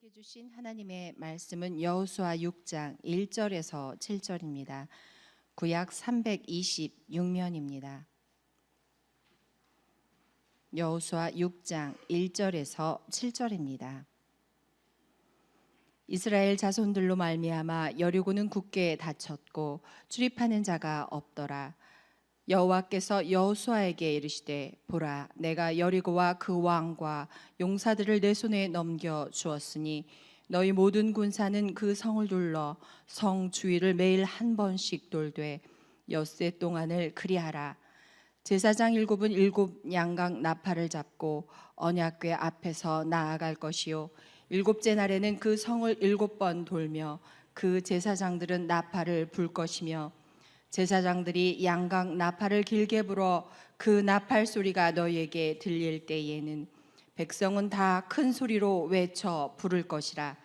우리에게 주신 하나님의 말씀은 여호수아 6장 1절에서 7절입니다. 구약 326면입니다. 여호수아 6장 1절에서 7절입니다. 이스라엘 자손들로 말미암아 여리고는 굳게 닫혔고 출입하는 자가 없더라. 여호와께서 여호수아에게 이르시되 보라 내가 여리고와 그 왕과 용사들을 내 손에 넘겨 주었으니 너희 모든 군사는 그 성을 둘러 성 주위를 매일 한 번씩 돌되 엿새 동안을 그리하라. 제사장 일곱은 일곱 양각 나팔을 잡고 언약궤 앞에서 나아갈 것이요. 일곱째 날에는 그 성을 일곱 번 돌며 그 제사장들은 나팔을 불 것이며 제사장들이 양각 나팔을 길게 불어 그 나팔 소리가 너희에게 들릴 때에는 백성은 다 큰 소리로 외쳐 부를 것이라.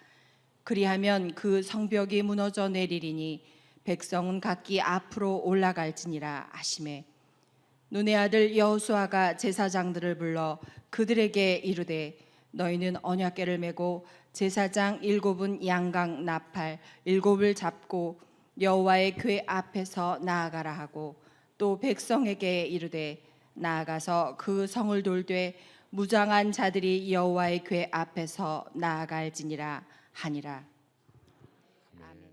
그리하면 그 성벽이 무너져 내리리니 백성은 각기 앞으로 올라갈지니라 하심에. 눈의 아들 여호수아가 제사장들을 불러 그들에게 이르되 너희는 언약궤를 메고 제사장 일곱은 양각 나팔 일곱을 잡고 여호와의 궤 앞에서 나아가라 하고 또 백성에게 이르되 나아가서 그 성을 돌되 무장한 자들이 여호와의 궤 앞에서 나아갈지니라 하니라. 아멘.